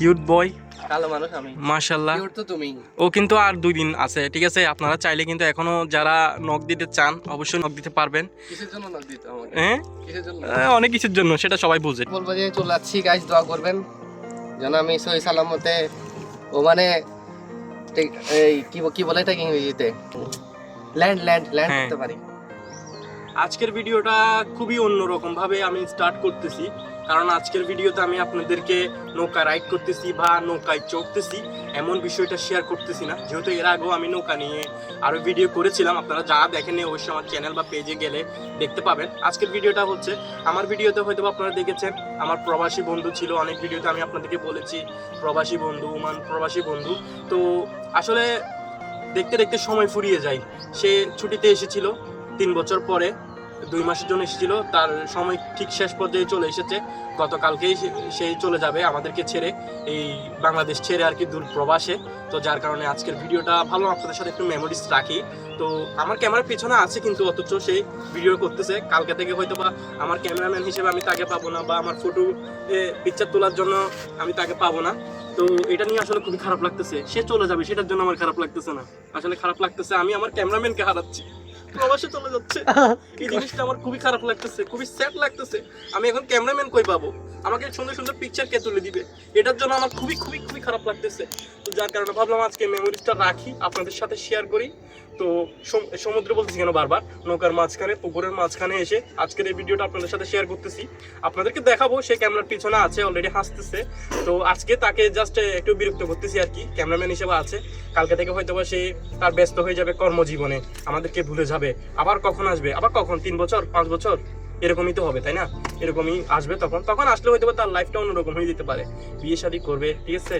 Cute বয়। কালো মানুষ আমি। মাশাল্লাহ। তো তুমি ও কিন্তু আর দুই দিন আছে ঠিক আছে? আপনারা চাইলে কিন্তু এখনও যারা নখ দিতে চান অবশ্যই নখ দিতে পারবেন। কিসের জন্য নক দিতে আমাকে? হ্যাঁ? কিসের জন্য? অনেক কিছুর জন্য সেটা সবাই বুঝে। বলব যে চলে যাচ্ছি দোয়া করবেন। যেন আমি সহি সালামতে ও মানে এই কি কি বলে এটা ইংরেজিতে? ল্যান্ড ল্যান্ড ল্যান্ড হ্যাঁ। করতে পারি। আজকের ভিডিওটা খুবই অন্যরকম ভাবে আমি স্টার্ট করতেছি। কারণ আজকের ভিডিওতে আমি আপনাদেরকে নৌকা রাইড করতেছি বা নৌকায় চড়তেছি, এমন বিষয়টা শেয়ার করতেছি না। যেহেতু এর আগেও আমি নৌকা নিয়ে আরও ভিডিও করেছিলাম, আপনারা যা দেখেননি অবশ্যই আমার চ্যানেল বা পেজে গেলে দেখতে পাবেন। আজকের ভিডিওটা হচ্ছে, আমার ভিডিওতে হয়তো আপনারা দেখেছেন, আমার প্রবাসী বন্ধু ছিল, অনেক ভিডিওতে আমি আপনাদেরকে বলেছি, প্রবাসী বন্ধু মান প্রবাসী বন্ধু। তো আসলে দেখতে দেখতে সময় ফুরিয়ে যায়। সে ছুটিতে এসেছিল, তিন বছর পরে দুই মাসের জন্য এসেছিল। তার সময় ঠিক শেষ পর্যায়ে চলে এসেছে। গতকালকেই সে- চলে যাবে আমাদেরকে ছেড়ে। এই বাংলাদেশ ছেড়ে আর কি দূর প্রবাসে। তো যার কারণে আজকের ভিডিওটা ভালো আপনাদের সাথে একটু মেমোরিজ রাখি। তো আমার ক্যামেরার পেছনে আছে কিন্তু অথচ সেই ভিডিও করতেছে। কালকে থেকে হয়তো বা আমার ক্যামেরাম্যান হিসেবে আমি তাকে পাবো না বা আমার ফটো পিকচার তোলার জন্য আমি তাকে পাবো না। তো এটা নিয়ে আসলে খুবই খারাপ লাগতেছে। সে চলে যাবে, সেটার জন্য আমার খারাপ লাগতেছে না। আসলে খারাপ লাগতেছে আমি আমার ক্যামেরাম্যানকে হারাচ্ছি। প্রবাসে চলে যাচ্ছে। এই জিনিসটা আমার খুবই খারাপ লাগতেছে, খুবই স্যাড লাগতেছে। আমি এখন ক্যামেরাম্যান কই পাবো? আমাকে সুন্দর সুন্দর পিকচার কে তুলে দিবে? এটার জন্য আমার খুবই খুবই খুবই খারাপ লাগতেছে। যার কারণে ভাবলাম আজকে মেমোরিজটা রাখি, আপনাদের সাথে শেয়ার করি। তো সম- সমুদ্র বলতেছি কেন বারবার? নৌকার মাঝখানে, পুকুরের মাঝখানে এসে আজকের এই ভিডিওটা আপনাদের সাথে শেয়ার করতেছি। আপনাদেরকে দেখাবো সে ক্যামেরার পিছনে আছে অলরেডি হাসতেছে। তো আজকে তাকে জাস্ট একটু বিরক্ত করতেছি আর কি, ক্যামেরাম্যান হিসেবে আছে। কালকে থেকে হয়তো বা সে তার ব্যস্ত হয়ে যাবে কর্মজীবনে, আমাদেরকে ভুলে যাবে। আবার কখন আসবে? আবার কখন? তিন বছর? পাঁচ বছর? এরকমই তো হবে, তাই না? এরকমই আসবে তখন। তখন আসলে হয়তো তার লাইফটা অন্যরকম হয়ে যেতে পারে। বিয়ে শাদি করবে, ঠিক আছে?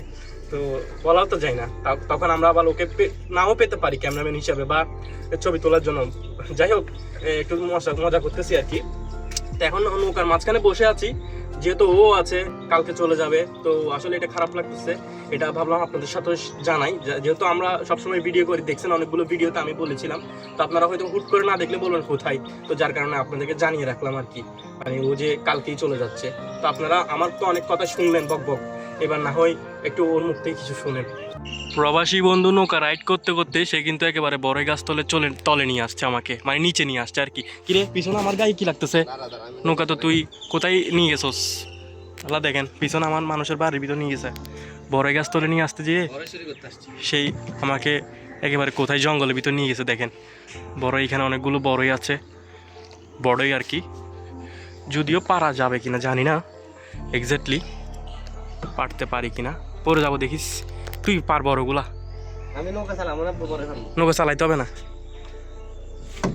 তো বলাও তো যায় না। তখন আমরা আবার ওকে নাও পেতে পারি ক্যামেরাম্যান হিসাবে বা ছবি তোলার জন্য। যাই হোক একটু মজা মজা করতেছি আর কি। তো এখন নৌকার মাঝখানে বসে আছি, যেহেতু ও আছে, কালকে চলে যাবে, তো আসলে এটা খারাপ লাগতেছে। এটা ভাবলাম আপনাদের সাথে জানাই যেহেতু আমরা সবসময় ভিডিও করি, দেখছেন অনেকগুলো ভিডিওতে আমি বলেছিলাম, তো আপনারা হয়তো হুট করে না দেখলে বলবেন কোথায়, তো যার কারণে আপনাদেরকে জানিয়ে রাখলাম আর কি। মানে ও যে কালকেই চলে যাচ্ছে, তো আপনারা আমার তো অনেক কথা শুনলেন, বক বক। এবার না হয় একটু ওর মুখ থেকে কিছু শুনেন। প্রবাসী বন্ধু নৌকা রাইড করতে করতে সে কিন্তু একেবারে বড় গাছ তলে চলে, তলে নিয়ে আসছে আমাকে মানে নিচে নিয়ে আসছে আর কি। কিরে, পিছনে আমার গায়ে কি লাগতেছে? নৌকা তো তুই কোথায় নিয়ে গেছোস? আল্লাহ দেখেন, পিছনে আমার মানুষের বাড়ির ভিতর নিয়ে গেছে। বড় গাছ তলে নিয়ে আসতে যেয়ে সেই আমাকে একেবারে কোথায় জঙ্গলের ভিতর নিয়ে গেছে দেখেন। বড় এখানে অনেকগুলো বড়ই আছে। বড়ই আর কি। যদিও পারা যাবে কিনা জানি না। এক্স্যাক্টলি পারতে পারি কিনা? পরে যাব দেখিস। তুই পার বড়গুলা আমি নৌকা চালাইতে হবে না।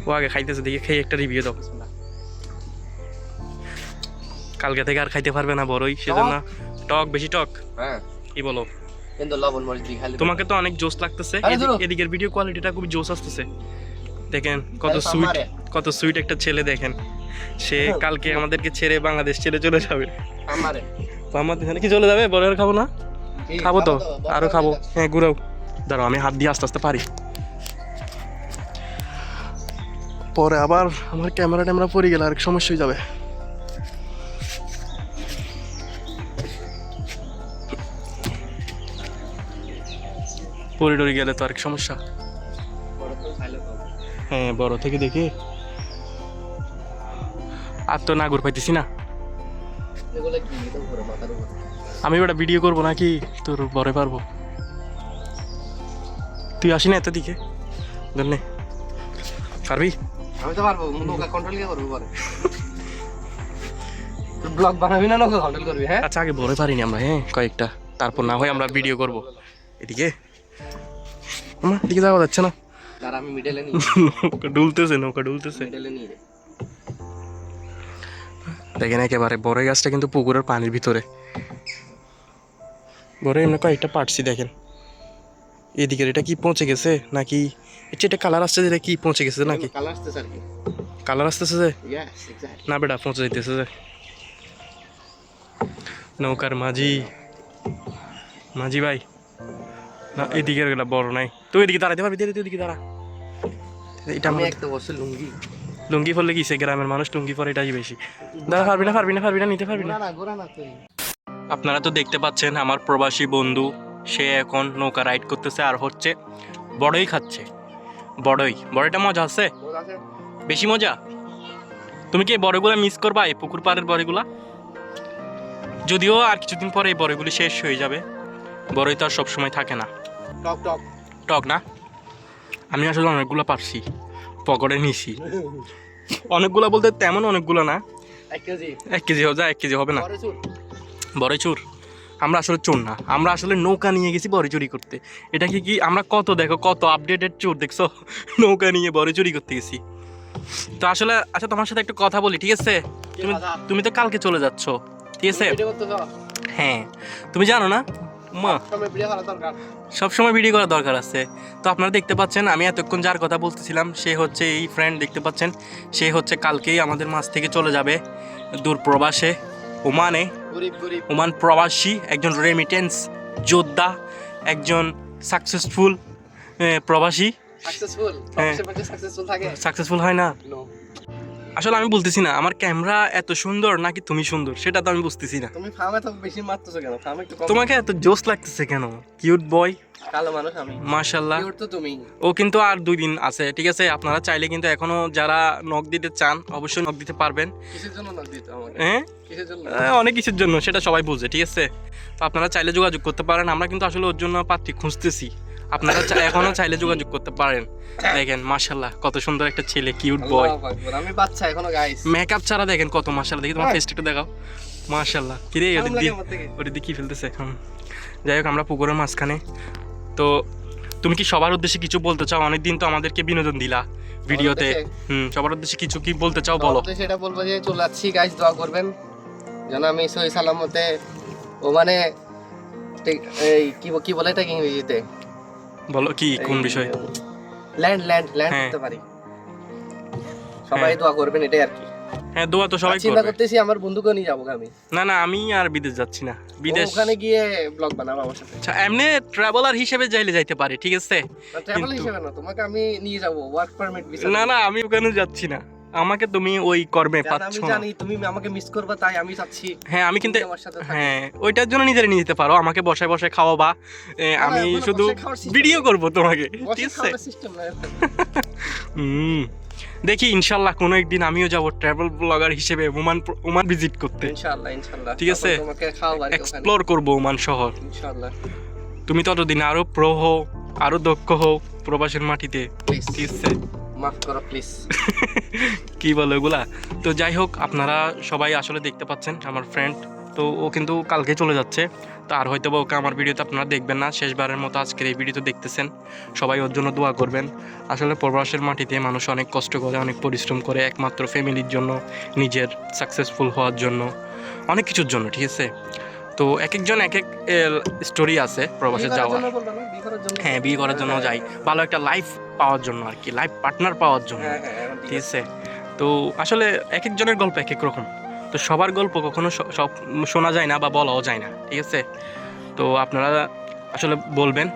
ও আগে খাইতেছে দেখি খেয়ে একটা রিভিউ দাও। কালকে থেকে আর খাইতে পারবে না বড়ই সেজন্য টক? বেশি টক। হ্যাঁ। কি বলো? কিন্তু লবণ মরিচ দিয়ে খালি তোমাকে তো অনেক জোস লাগতেছে। এদিকের ভিডিও কোয়ালিটিটা খুব জোস আসতেছে। দেখেন কত সুইট কত সুইট একটা ছেলে দেখেন। সে হ্যাঁ। কালকে আমাদেরকে ছেড়ে বাংলাদেশ ছেড়ে চলে যাবে। আমারে তো আমাদের এখানে কি চলে যাবে? বড় আর খাব না? খাব তো বড় আরও খাব। হ্যাঁ ঘুরাও। দাঁড়াও আমি হাত দিয়ে আস্তে আস্তে পারি। পরে আবার আমার ক্যামেরা ট্যামেরা পড়ে গেলে আরেক সমস্যা হয়ে যাবে। পরে টরে গেলে তো আরেক সমস্যা। হ্যাঁ বড় থেকে দেখে। আর তো নাগর পাইতেছি না। আমি ওটা ভিডিও করব নাকি? তোর বরে পারব। তুই আসি না এত দিকে ধন্যে পারবি? আমি তো পারব নৌকা কন্ট্রোল কে করব পরে। ব্লগ বানাবি না নৌকা কন্ট্রোল করবি হ্যাঁ? আচ্ছা আগে বলে পারিনি আমরা হ্যাঁ কয়েকটা। তারপর না হয় আমরা ভিডিও করব। এদিকে। এদিকে যাওয়া যাচ্ছে না। আমি মিডলে নিই নৌকা ডুলতেছে নৌকা ডুলতেছে। মিডলে নিয়ে। দেখেন একেবারে বড় গাছটা কিন্তু পুকুরের পানির ভিতরে। বড় এমনি কয়েকটা পাটছি দেখেন। এদিকের এটা কি পৌঁছে গেছে নাকি? এটা কালার আসছে যে এটা কি পৌঁছে গেছে নাকি? কালার আসতেছে আর কি। কালার আসতেছে যে? না বেটা পৌঁছে যাইতেছে যে। নৌকার মাঝি। মাঝি ভাই। না এদিকের গেলা বড় নাই। তুই এদিকে দাঁড়াতে পারবি তুই এদিকে দাঁড়া। এটা আমি একটা বছর লুঙ্গি। লুঙ্গি পরলে কি সে গ্রামের মানুষ লুঙ্গি পরে এটাই বেশি? দাদা পারবি না পারবি না পারবি না নিতে পারবি না। আপনারা তো দেখতে পাচ্ছেন আমার প্রবাসী বন্ধু সে এখন নৌকা রাইড করতেছে আর হচ্ছে বড়ই খাচ্ছে। বড়ই। বড়টা মজা আছে? বেশি মজা? তুমি কি এই বড়গুলা মিস করবা এই পুকুর পাড়ের বড়গুলা? যদিও আর কিছুদিন পরে এই বড়গুলি শেষ হয়ে যাবে। বড়ই তো আর সবসময় থাকে না। টক টক। টক না? আমি আসলে অনেকগুলো পারছি। পকেটে নিছি। অনেকগুলো বলতে তেমন অনেকগুলো না। এক কেজি। এক কেজি হবে যা এক কেজি হবে না। বড়ই চুর। আমরা আসলে চোর না। আমরা আসলে নৌকা নিয়ে গেছি বড়ি চুরি করতে। এটা কি কি? আমরা কত দেখো কত আপডেটেড চোর দেখছ? নৌকা নিয়ে বড়ি চুরি করতে গেছি। তো আসলে আচ্ছা তোমার সাথে একটু কথা বলি ঠিক আছে? তুমি তুমি তো কালকে চলে যাচ্ছ ঠিক আছে? হ্যাঁ। তুমি জানো না মা সবসময় ভিডিও করা দরকার। করার দরকার আছে। তো আপনারা দেখতে পাচ্ছেন আমি এতক্ষণ যার কথা বলতেছিলাম সে হচ্ছে এই ফ্রেন্ড দেখতে পাচ্ছেন। সে হচ্ছে কালকেই আমাদের মাছ থেকে চলে যাবে দূর প্রবাসে ওমানে। ওমান প্রবাসী একজন রেমিটেন্স যোদ্ধা একজন সাকসেসফুল প্রবাসী। সাকসেসফুল হ্যাঁ। সাকসেসফুল হয় না. আসলে আমি বলতেছি না আমার ক্যামেরা এত সুন্দর নাকি তুমি সুন্দর সেটা তো আমি বুঝতেছি না। তুমি ফার্মে তো বেশি মারতেছো কেন? ফার্মে একটু তোমাকে এত জোস লাগতেছে কেন? কিউট বয় কালো মানুষ আমি। মাশাল্লাহ। Cute তো তুমি ও কিন্তু আর দুই দিন আছে ঠিক আছে? আপনারা চাইলে কিন্তু এখনও যারা নখ দিতে চান অবশ্যই নখ দিতে পারবেন। কিসের জন্য নাক দিতে আমাকে? হ্যাঁ? কিসের জন্য? অনেক কিছুর জন্য সেটা সবাই বুঝে ঠিক আছে? তো আপনারা চাইলে যোগাযোগ করতে পারেন আমরা কিন্তু আসলে ওর জন্য পাত্রী খুঁজতেছি। আপনারা এখনও চাইলে যোগাযোগ করতে পারেন। দেখেন মাশাল্লাহ কত সুন্দর একটা ছেলে কিউট বয় আমি বাচ্চা এখনও গাইস মেকআপ ছাড়া দেখেন কত মাশাল্লাহ দেখি তোমার হ্যাঁ। ফেসটা একটু দেখাও। মাশাল্লাহ কিরে ওদের দিয়ে ওদের দিয়ে কি ফেলতেছে। যাই হোক আমরা পুকুরের মাঝখানে। তো তুমি কি সবার উদ্দেশ্যে কিছু বলতে চাও? অনেকদিন তো আমাদেরকে বিনোদন দিলা ভিডিওতে। হুম সবার উদ্দেশ্যে কিছু কি বলতে চাও বলো। সেটা বলব যে চলে যাচ্ছি গাইস দোয়া করবেন। যেন আমি সহি সালামতে ও মানে এই কি কি বলে এটা ইংরেজিতে? বলো কি কোন বিষয়? Land land land. করতে পারি। সবাই হ্যাঁ। দোয়া করবেন এটাই আর কি। হ্যাঁ দোয়া তো সবাই চিন্তা করতেছি আমার বন্ধুকে নিয়ে যাব আমি। না না আমি আর বিদেশ যাচ্ছি না। বিদেশ ওখানে গিয়ে ব্লগ বানাবো আমার সাথে। আচ্ছা এমনি ট্রাভেলার হিসেবে যাইলে যাইতে পারে ঠিক আছে? ট্রাভেল হিসেবে না তোমাকে আমি নিয়ে যাব ওয়ার্ক পারমিট ভিসা না না আমি ওখানে যাচ্ছি না। আমাকে তুমি ওই কর্মে পাচ্ছ না। জানি তুমি আমাকে মিস করবে তাই আমি চাচ্ছি হ্যাঁ আমি কিন্তু। হ্যাঁ ওইটার জন্য নিজেরা নিয়ে যেতে পারো। আমাকে বসায় বসায় খাওয়াবা। এ, আমি শুধু বসে ভিডিও করব তোমাকে বসে ঠিক আছে। হুম। দেখি ইনশাল্লাহ কোনো একদিন আমিও যাব ট্রাভেল ব্লগার হিসেবে ওমান ওমান ভিজিট করতে। ইনশাআল্লাহ ইনশাআল্লাহ ঠিক আছে। এক্সপ্লোর করব ওমান শহর। ইনশাআল্লাহ তুমি ততদিন আরও প্রো হও আরও দক্ষ হও প্রবাসের মাটিতে। ঠিক আছে? মাফ করো প্লিজ কি বলে ওগুলা তো যাই হোক আপনারা সবাই আসলে দেখতে পাচ্ছেন আমার ফ্রেন্ড তো ও কিন্তু কালকে চলে যাচ্ছে। তো আর হয়তো বা ওকে আমার ভিডিওতে আপনারা দেখবেন না। শেষবারের মতো আজকের এই ভিডিওতে দেখতেছেন। সবাই ওর জন্য দোয়া করবেন। আসলে প্রবাসের মাটিতে মানুষ অনেক কষ্ট করে অনেক পরিশ্রম করে একমাত্র ফ্যামিলির জন্য নিজের সাকসেসফুল হওয়ার জন্য অনেক কিছুর জন্য ঠিক আছে? তো এক একজন এক এক স্টোরি আছে প্রবাসে যাওয়ার। হ্যাঁ বিয়ে করার জন্য যাই। ভালো একটা লাইফ পাওয়ার জন্য আর কি লাইফ পার্টনার পাওয়ার জন্য। হ্যাঁ হ্যাঁ ঠিক আছে। তো আসলে এক একজনের গল্প এক এক রকম। তো সবার গল্প কখনো সব শোনা যায় না বা বলাও যায় না ঠিক আছে? তো আপনারা আসলে বলবেন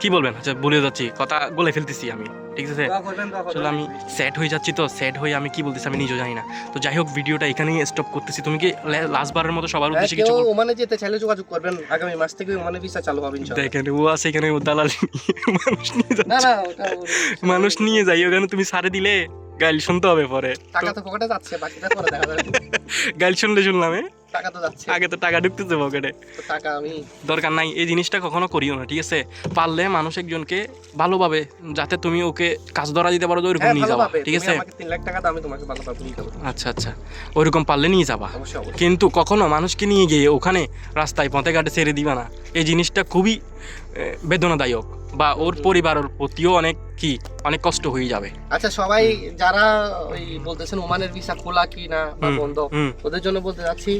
কি বলবেন? আচ্ছা বলে যাচ্ছি কথা বলে ফেলতেছি আমি। ঠিক আছে? করবেন। আমি স্যাড হয়ে যাচ্ছি তো স্যাড হয়ে আমি কি বলতেছি আমি নিজেও জানি না। তো যাই হোক ভিডিওটা এখানেই স্টপ করতেছি। তুমি কি লাস্ট বারের মতো সবার হ্যাঁ, উদ্দেশ্যে কিছু ওমানে যেতে চাইলে যোগাযোগ করবেন। আগামী মাস থেকে ওমানে ভিসা চালু হবে ইনশাআল্লাহ। দেখেন ও আছে এখানে ও দালাল। মানুষ নিয়ে না যাচ্ছে। না ওর- মানুষ নিয়ে যাই ওখানে তুমি সারে দিলে গাইল শুনতে হবে পরে। টাকা তো পকেটে যাচ্ছে বাকিটা পরে দেখা যাবে। গাইল শুনলে শুনলাম এ? টাকা তো যাচ্ছে। আগে তো টাকা ঢুকতেছে পকেটে। টাকা আমি দরকার নাই এই জিনিসটা কখনো করিও না ঠিক আছে? পারলে মানুষ একজনকে ভালোভাবে যাতে তুমি ওকে কাজ ধরা দিতে পারো ওইরকম হ্যাঁ নিয়ে যাবা ঠিক আছে? 3 লাখ টাকা আমি তোমাকে ভালো পাবে নিতে আচ্ছা আচ্ছা। ওইরকম পারলে নিয়ে যাবা। কিন্তু কখনো মানুষকে নিয়ে গিয়ে ওখানে রাস্তায় পথে ঘাটে ছেড়ে দিবা না। এই জিনিসটা খুবই বেদনাদায়ক। বা ওর পরিবারের প্রতিও অনেক কি অনেক কষ্ট হয়ে যাবে। আচ্ছা সবাই যারা ওই বলতেছেন ওমানের ভিসা খোলা কি না বা বন্ধ ওদের জন্য বলতে যাচ্ছি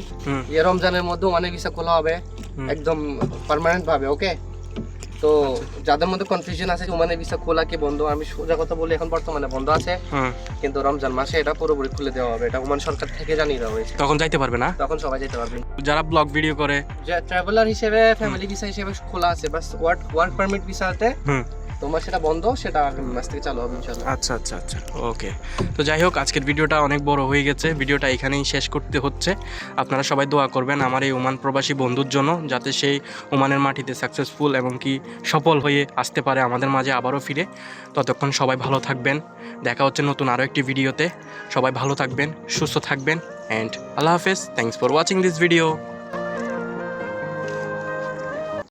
এ যে রমজানের মধ্যে ওমানের ভিসা খোলা হবে একদম পার্মানেন্ট ভাবে ওকে তো যাদের মধ্যে কনফিউশন আছে ওমানের ভিসা খোলা কি বন্ধ? আমি সোজা কথা বলি এখন বর্তমানে বন্ধ আছে। কিন্তু রমজান মাসে এটা পুরোপুরি খুলে দেওয়া হবে। এটা ওমান সরকার থেকে জানিয়ে দেওয়া হয়েছে। তখন যাইতে পারবে না? তখন সবাই যাইতে পারবে। যারা ব্লগ ভিডিও করে। ট্রাভেলার হিসেবে ফ্যামিলি ভিসা হিসেবে খোলা আছে। বাস ওয়ার্ক ওয়ার্ক পারমিট ভিসাতে তোমার সেটা বন্ধ, সেটা আগামী মাস থেকে চালু হবে ইনশাল্লাহ আচ্ছা আচ্ছা আচ্ছা। ওকে। তো যাই হোক, আজকের ভিডিওটা অনেক বড় হয়ে গেছে। ভিডিওটা এখানেই শেষ করতে হচ্ছে। আপনারা সবাই দোয়া করবেন আমার এই ওমান প্রবাসী বন্ধুর জন্য, যাতে সেই ওমানের মাটিতে সাকসেসফুল এবং কি সফল হয়ে আসতে পারে আমাদের মাঝে আবারও ফিরে। ততক্ষণ সবাই ভালো থাকবেন। দেখা হচ্ছে নতুন আরও একটি ভিডিওতে। সবাই ভালো থাকবেন, সুস্থ থাকবেন অ্যান্ড আল্লাহ হাফেজ। Thanks for watching this video